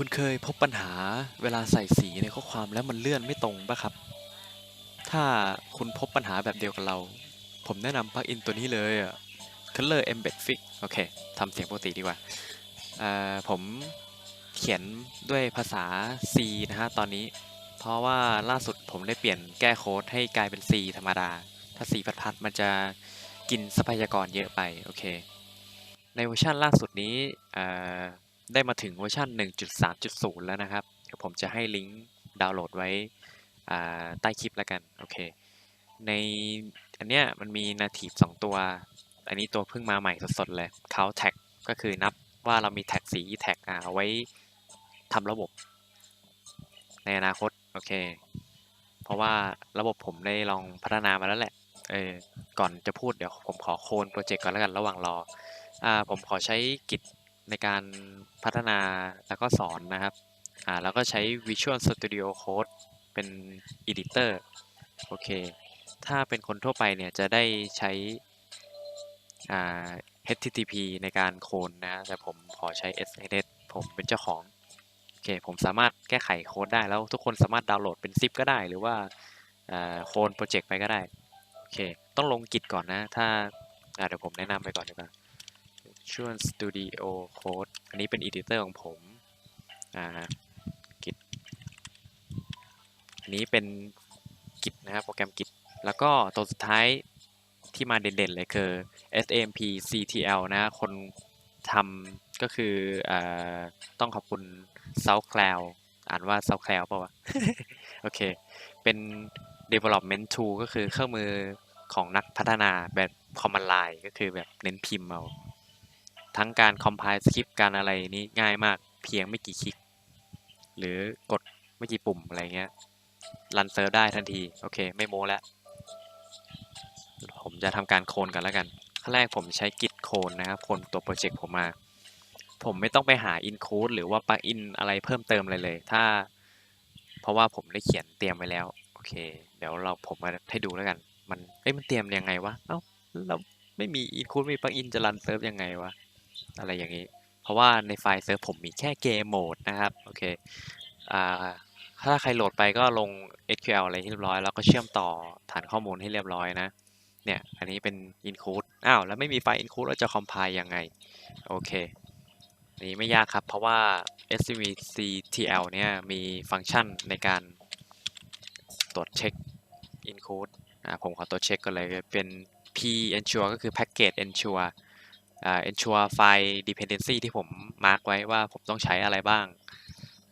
คุณเคยพบปัญหาเวลาใส่สีในข้อความแล้วมันเลื่อนไม่ตรงปะครับ ถ้าคุณพบปัญหาแบบเดียวกับเรา ผมแนะนำปลั๊กอินตัวนี้เลยอะ Color Embed Fix โอเคทำเสียงปกติดีกว่าอ่อผมเขียนด้วยภาษา C นะฮะตอนนี้ เพราะว่าล่าสุดผมได้เปลี่ยนแก้โค้ดให้กลายเป็น C ธรรมดา ถ้า C พัดๆมันจะกินทรัพยากรเยอะไป โอเค ในเวอร์ชันล่าสุดนี้อ่อ ได้มาถึงเวอร์ชัน1.3.0 แล้วนะครับเดี๋ยวผมจะให้ลิงก์ดาวน์โหลดไว้ใต้คลิปแล้วกัน โอเค ในอันเนี้ยมันมี native 2ตัว อันนี้ตัวเพิ่งมาใหม่สดๆเลย count tag ก็คือนับว่าเรามีแท็กสีแท็กอ่าเอาไว้ทำระบบ ในอนาคต โอเค เพราะว่าระบบผมได้ลองพัฒนามาแล้วแหละ เออ ก่อนจะพูดเดี๋ยวผมขอโคนโปรเจกต์ก่อนแล้วกันระหว่างรอ อ่า ผมขอใช้กิจ ในการพัฒนาแล้วก็สอนนะครับอ่าแล้วก็ใช้ Visual Studio Code เป็น Editor โอเค ถ้าเป็นคนทั่วไปเนี่ยจะได้ใช้อ่า HTTP ในการโคนนะ แต่ผมขอใช้ SSH ผมเป็นเจ้าของ โอเค ผมสามารถแก้ไขโค้ดได้แล้วทุกคนสามารถดาวน์โหลดเป็นซิปก็ได้ หรือว่าอ่าโคนโปรเจกต์ไปก็ได้ โอเค ต้องลงกิจก่อนนะ ถ้าอ่าเดี๋ยวผมแนะนำไปก่อนดีกว่า Visual Studio Code อันนี้เป็น editor ของผมอ่ากิจอันนี้เป็นกิจนะครับโปรแกรมกิจแล้วก็ตัวสุดท้ายที่มาเด่นๆเลยคือ smpctl นะคนทำก็คืออ่าต้องขอบคุณ SoundCloud อ่านว่า SoundCloud ป่าวะ โอเค เป็น development tool ก็คือเครื่องมือของนักพัฒนาแบบ command line ก็คือแบบเน้นพิมพ์เอา ทั้งการ compile script การอะไรนี้ง่ายมากเพียงไม่กี่คลิก หรือกดไม่กี่ปุ่มอะไรเงี้ยรันเซิร์ฟได้ทันที โอเค ไม่โม้แล้ว ผมจะทำการโคลนกันแล้วกันขั้นแรกผมใช้ git โคลนนะครับโคลนตัวโปรเจกต์ผมมา ผมไม่ต้องไปหา include หรือว่า plugin อะไรเพิ่มเติมอะไรเลย ถ้า เพราะว่าผมได้เขียนเตรียมไว้แล้ว โอเค เดี๋ยวเราผมมาให้ดูแล้วกัน มันเอ้ยมันเตรียมยังไงวะ เอ้าเราไม่มี include ไม่มี plugin จะรันเซิร์ฟยังไงวะ อะไรอย่างนี้ เพราะว่าในไฟล์เซิร์ฟผมมีแค่เกมโหมดนะครับ โอเคอ่าถ้าใครโหลดไปก็ลง SQL อะไรให้เรียบร้อย แล้วก็เชื่อมต่อฐานข้อมูลให้เรียบร้อยนะ เนี่ย อันนี้เป็น include อ้าว แล้วไม่มีไฟล์ include เราจะ compile ยังไง โอเคนนี้ไม่ยากครับ เพราะว่า svctl เนี่ยมีฟังก์ชันในการตรวจเช็ค include อ่าผมขอตรวจเช็คก่อนเลยเป็น p ensure ก็คือ package ensure อ่า ensure ไฟล์ dependency ที่ผมมาร์กไว้ว่าผมต้องใช้อะไรบ้าง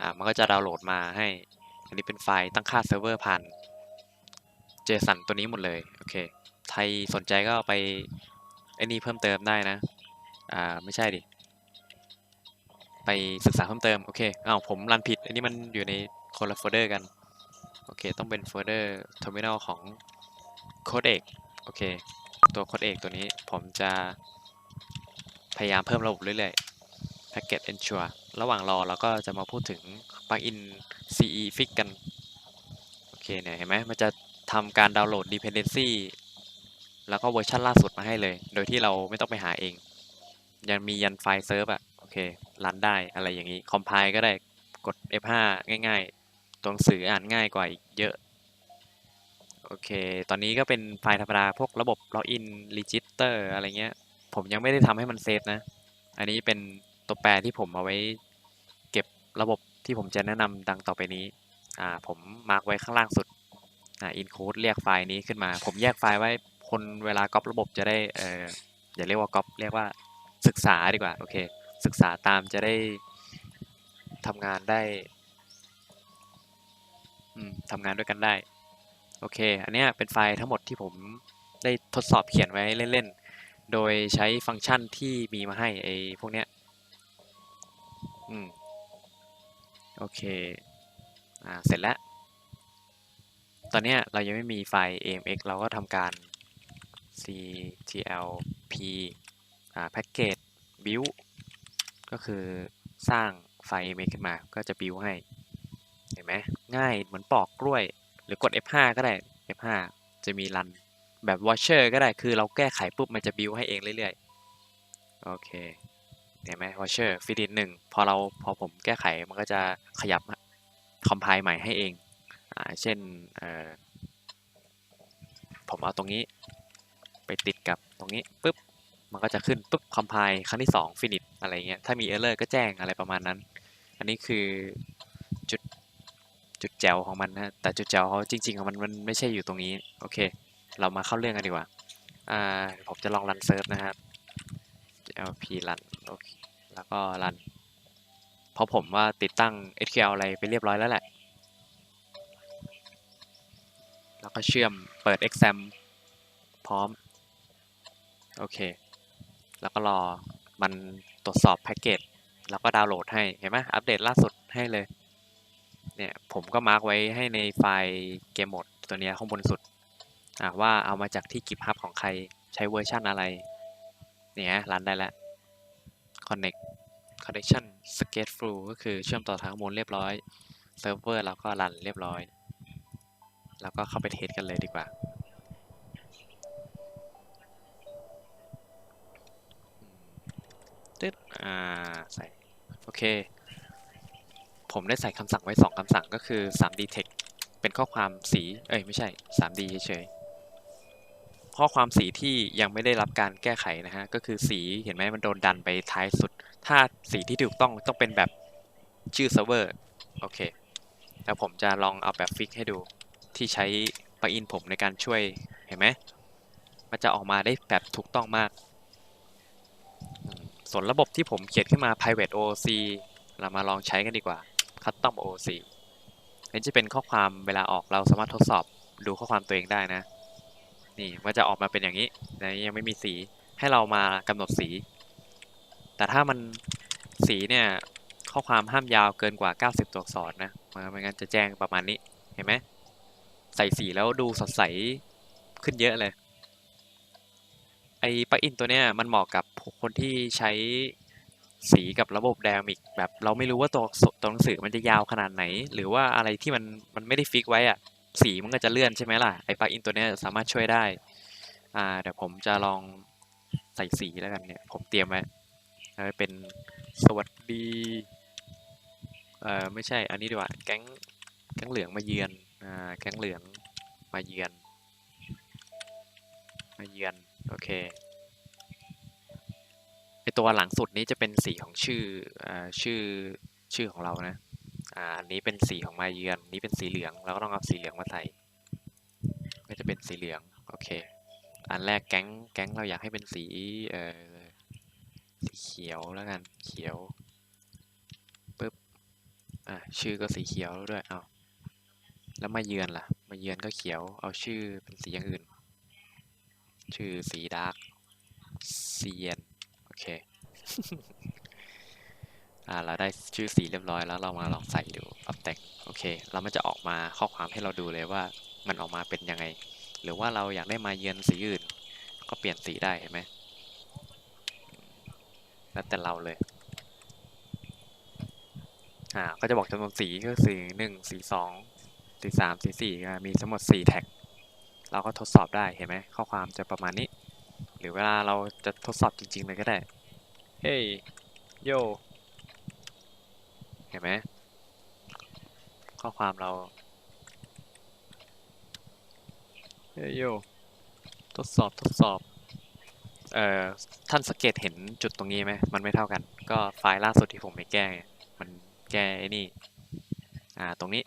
อ่า มันก็จะดาวน์โหลดมาให้ อันนี้เป็นไฟล์ตั้งค่าเซิร์ฟเวอร์ผ่าน JSON ตัวนี้หมดเลย โอเค ใครสนใจก็ไปไอ้นี่เพิ่มเติมได้นะ อ่า ไม่ใช่ดิ ไปศึกษาเพิ่มเติม โอเคอ้าวผมรันผิด อันนี้มันอยู่ในคนละโฟลเดอร์กัน โอเค ต้องเป็นโฟลเดอร์ terminal ของโคดเอกโอเค ตัวโคดเอกตัวนี้ผมจะ พยายามเพิ่มระบบเรื่อยๆ package ensure ระหว่างรอเราก็จะมาพูดถึง plugin CE fix กัน โอเคเนี่ยเห็นไหมมันจะทำการดาวน์โหลด dependency แล้วก็เวอร์ชันล่าสุดมาให้เลย โดยที่เราไม่ต้องไปหาเอง ยังมียันไฟล์เซิร์ฟอะโอเครันได้อะไรอย่างนี้ compile ก็ได้กด F5 ง่ายๆ ตัวหนังสืออ่านง่ายกว่าอีกเยอะ โอเค ตอนนี้ก็เป็นไฟล์ธรรมดา พวกระบบ login register อะไรเงี้ย ผมยังไม่ได้ทำให้มันเซฟนะ อันนี้เป็นตัวแปรที่ผมเอาไว้เก็บระบบที่ผมจะแนะนำดังต่อไปนี้ อ่า ผมมาร์กไว้ข้างล่างสุด อ่า include เรียกไฟล์นี้ขึ้นมา ผมแยกไฟล์ไว้ คนเวลาก๊อประบบจะได้ เอ่ออย่าเรียกว่าก๊อป เรียกว่าศึกษาดีกว่า โอเค ศึกษาตามจะได้ทำงานได้ อืมทำงานด้วยกันได้ โอเค อันนี้เป็นไฟล์ทั้งหมดที่ผมได้ทดสอบเขียนไว้เล่นๆ โดยใช้ฟังก์ชันที่มีมาให้ไอ้พวกเนี้ย อืม โอเค อ่า เสร็จแล้ว ตอนเนี้ยเรายังไม่มีไฟล์ amx เราก็ทำการ ctlp อ่า package build ก็คือสร้างไฟล์ amx ขึ้นมา ก็จะ build ให้ เห็นไหม ง่ายเหมือนปอกกล้วย หรือกด F5 ก็ได้ F5 จะมีรัน แบบ watcher ก็ได้คือเราแก้ไขปุ๊บมันจะ build ให้เองเรื่อยๆ โอเคเห็นไหมวอเชอร์ฟิดิตหนึ่งพอเราพอผมแก้ไขมันก็จะขยับคอมไพล์ใหม่ให้เองอ่าเช่นเอ่อผมเอาตรงนี้ไปติดกับตรงนี้ปุ๊บมันก็จะขึ้นปุ๊บคอมไพล์ครั้งที่2ฟินิชอะไรเงี้ยถ้ามีเอ r ร์เลอร์ก็แจ้งอะไรประมาณนั้น อันนี้คือจุดจุดแจวของมันนะแต่จุดแจวเขาจริงๆของมันมันไม่ใช่อยู่ตรงนี้ โอเค เรามาเข้าเรื่องกันดีกว่า อ่า ผมจะลองรันเซิร์ฟนะครับ lp รันโอเค แล้วก็รัน เพราะผมว่าติดตั้ง SQL อะไรไปเรียบร้อยแล้วแหละ แล้วก็เชื่อมเปิด exam พร้อม โอเค แล้วก็รอมันตรวจสอบแพ็กเกจ แล้วก็ดาวน์โหลดให้ เห็นไหมอัปเดตล่าสุดให้เลย เนี่ย ผมก็มาร์กไว้ให้ในไฟล์เกมโหมดตัวเนี้ยข้างบนสุด ว่าเอามาจากที่ GitHub ของใครใช้เวอร์ชันอะไร เนี่ยรันได้แล้ว connect connection stateful ก็คือเชื่อมต่อทางข้อมูลเรียบร้อยเซิร์ฟเวอร์เราก็รันเรียบร้อย แล้วก็เข้าไปเทสกันเลยดีกว่า ตึ๊ด อ่า ใส่ โอเค ผมได้ใส่คำสั่งไว้ 2คำสั่งก็คือ 3D text เป็นข้อความสี เอ้ย ไม่ใช่ 3D เฉย ข้อความสีที่ยังไม่ได้รับการแก้ไขนะฮะก็คือสีเห็นไหมมันโดนดันไปท้ายสุด ถ้าสีที่ถูกต้องต้องเป็นแบบชื่อเซิร์ฟเวอร์โอเคแล้วผมจะลองเอาแบบฟิกให้ดูที่ใช้ปลั๊กอินผมในการช่วยเห็นไหมมันจะออกมาได้แบบถูกต้องมาก ส่วนระบบที่ผมเขียนขึ้นมา private OOC เรามาลองใช้กันดีกว่า custom OOC นี่จะเป็นข้อความเวลาออกเราสามารถทดสอบดูข้อความตัวเองได้นะ นี่มันจะออกมาเป็นอย่างนี้แต่ยังไม่มีสีให้เรามากำหนดสี แต่ถ้ามันสีเนี่ยข้อความห้ามยาวเกินกว่า 90 ตัวอักษรนะไม่งั้นจะแจ้งประมาณนี้เห็นไหมใส่สีแล้วดูสดใสขึ้นเยอะเลยไอ้ปลั๊กอินตัวเนี้ยมันเหมาะกับคนที่ใช้สีกับระบบไดนามิกแบบเราไม่รู้ว่าตัวตัวหนังสือมันจะยาวขนาดไหน หรือว่าอะไรที่มันมันไม่ได้ฟิกไว้อะ สีมันก็จะเลื่อนใช่ไหมล่ะ ไอ้ปลั๊กอินตัวนี้สามารถช่วยได้ อ่า เดี๋ยวผมจะลองใส่สีแล้วกันเนี่ย ผมเตรียมไว้เป็นสวัสดี เอ่อ ไม่ใช่ อันนี้ดีกว่า แก๊ง แก๊งเหลืองมาเยือน อ่า แก๊งเหลืองมาเยือน มาเยือน โอเคไอตัวหลังสุดนี้จะเป็นสีของชื่ออชื่อ ชื่อของเรานะ อ่าอันนี้เป็นสีของมาเยือนนี้เป็นสีเหลืองเราก็ต้องเอาสีเหลืองมาใส่ก็จะเป็นสีเหลืองโอเค อันแรกแก๊งแก๊งเราอยากให้เป็นสีเอ่อสีเขียวแล้วกันเขียวปึ๊บอ่าชื่อก็สีเขียวด้วยเอาแล้วมาเยือนล่ะ มาเยือนก็เขียวเอาชื่อเป็นสีอย่างอื่น ชื่อสีดาร์กเซียนโอเค อ่าเราได้ชื่อสีเรียบร้อยแล้วเรามาลองใส่ดูปรับแต่งโอเคแล้วมันจะออกมาข้อความให้เราดูเลยว่ามันออกมาเป็นยังไง หรือว่าเราอยากได้มาเยือนสีอื่น ก็เปลี่ยนสีได้เห็นไหมแล้วแต่เราเลยอ่าก็จะบอกจำนวนสีก็สีหนึ่งสีสองสีสามสีสี่มีทั้งหมดสี่แท็ก เราก็ทดสอบได้เห็นไหมข้อความจะประมาณนี้ หรือเวลาเราจะทดสอบจริงๆเลยก็ได้ เฮ้ยโย ห็นไหมข้อความเราเฮ้ยโยทดสอบทดสอบเอ่อท่านสังเกตเห็นจุดตรงนี้ไหมมันไม่เท่ากัน ก็ไฟล์ล่าสุดที่ผมไปแก้ไงมันแก้ไอ้นี่อ่าตรงนี้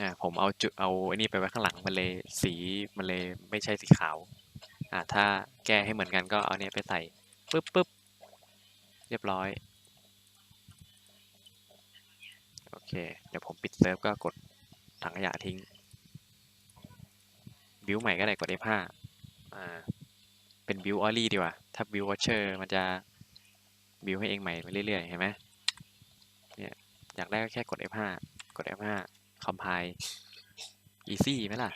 อ่าผมเอาจุดเอาไอ้นี่ไปไว้ข้างหลังมันเลยสีมันเลยไม่ใช่สีขาวอ่าถ้าแก้ให้เหมือนกันก็เอาเนี้ยไปใส่ปึ๊บปึ๊บเรียบร้อย โอเค เดี๋ยวผมปิดเซิร์ฟก็กดถังขยะทิ้ง บิวใหม่ก็ได้กด F5 อ่า เป็นบิวออลี่ดีกว่า ถ้าบิววอเชอร์มันจะบิวให้เองใหม่ไปเรื่อยๆ เห็นไหมเนี่ย อยากได้ก็แค่กด F5 กด F5 compile easy ไหมล่ะ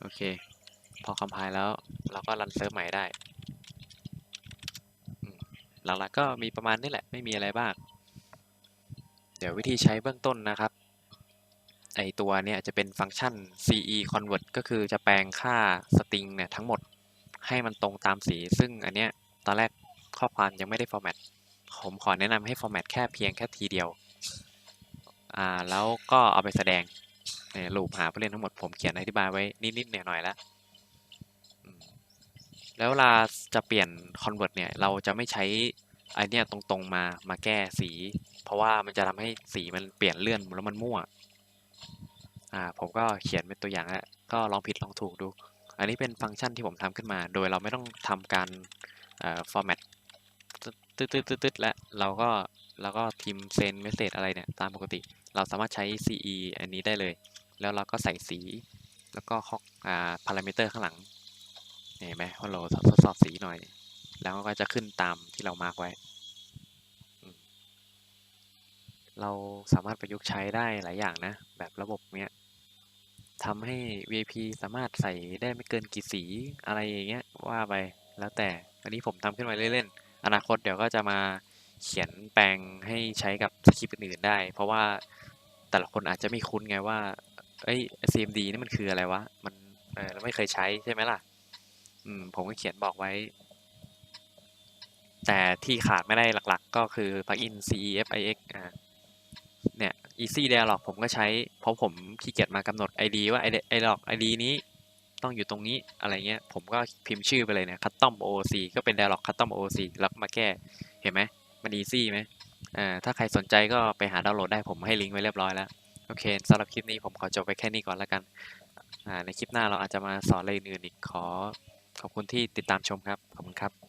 โอเค พอ compile แล้วเราก็รันเซิร์ฟใหม่ได้หลักๆก็มีประมาณนี้แหละ ไม่มีอะไรบ้าง เดี๋ยววิธีใช้เบื้องต้นนะครับ ไอตัวเนี่ยจะเป็นฟังก์ชัน ce convert ก็คือจะแปลงค่าสตริงเนี่ยทั้งหมดให้มันตรงตามสี ซึ่งอันเนี้ยตอนแรกข้อความยังไม่ได้ฟอร์แมตผมขอแนะนำให้ฟอร์แมตแค่เพียงแค่ทีเดียว อ่า แล้วก็เอาไปแสดงในรูปหาผู้เล่นทั้งหมดผมเขียนอธิบายไว้นิดๆหน่อยๆแล้วแล้วเวลาจะเปลี่ยน convert เนี่ย เราจะไม่ใช้ ไอเนี้ยตรงๆมามาแก้สี เพราะว่ามันจะทำให้สีมันเปลี่ยนเลื่อนแล้วมันมั่วอ่าผมก็เขียนเป็นตัวอย่างแล้วก็ลองผิดลองถูกดู อันนี้เป็นฟังก์ชันที่ผมทำขึ้นมา โดยเราไม่ต้องทำการเอ่อ format ตึ๊ดตึ๊ดตึ๊ดตึ๊ดและเราก็เราก็พิมพ์เซนเมสเซจอะไรเนี่ยตามปกติ เราสามารถใช้ CE อันนี้ได้เลย แล้วเราก็ใส่สี แล้วก็ข้ออ่าพารามิเตอร์ข้างหลังเห็นไหมว่าเราทดสอบสีหน่อย แล้วก็จะขึ้นตามที่เรามาร์กไว้ เราสามารถประยุกต์ใช้ได้หลายอย่างนะ แบบระบบเนี้ยทำให้ VIP สามารถใส่ได้ไม่เกินกี่สีอะไรอย่างเงี้ยว่าไปแล้วแต่ อันนี้ผมทำขึ้นมาเล่นๆ อนาคตเดี๋ยวก็จะมาเขียนแปลงให้ใช้กับสคริปต์อื่นๆได้ เพราะว่าแต่ละคนอาจจะไม่คุ้นไงว่าเอ้ย CMD นี่มันคืออะไรวะ มันเออเราไม่เคยใช้ใช่ไหมล่ะ อืม ผมก็เขียนบอกไว้ แต่ที่ขาดไม่ได้หลักๆ ก็คือ plugin CEFIX อ่าเนี่ย Easy Dialog ผมก็ใช้ เพราะผมขี้เกียจมากำหนด ID ว่า ID Dialog ID นี้ต้องอยู่ตรงนี้อะไรเงี้ย ผมก็พิมพ์ชื่อไปเลยเนี่ย Custom OOC ก็เป็น Dialog Custom OOC แล้วมาแก้ เห็นไหมมัน easy ไหมอ่าถ้าใครสนใจก็ไปหาดาวน์โหลดได้ผมให้ลิงก์ไว้เรียบร้อยแล้ว โอเคสำหรับคลิปนี้ผมขอจบไปแค่นี้ก่อนแล้วกันอ่าในคลิปหน้าเราอาจจะมาสอนอะไรอื่นอีกขอขอบคุณที่ติดตามชมครับ ขอบคุณครับ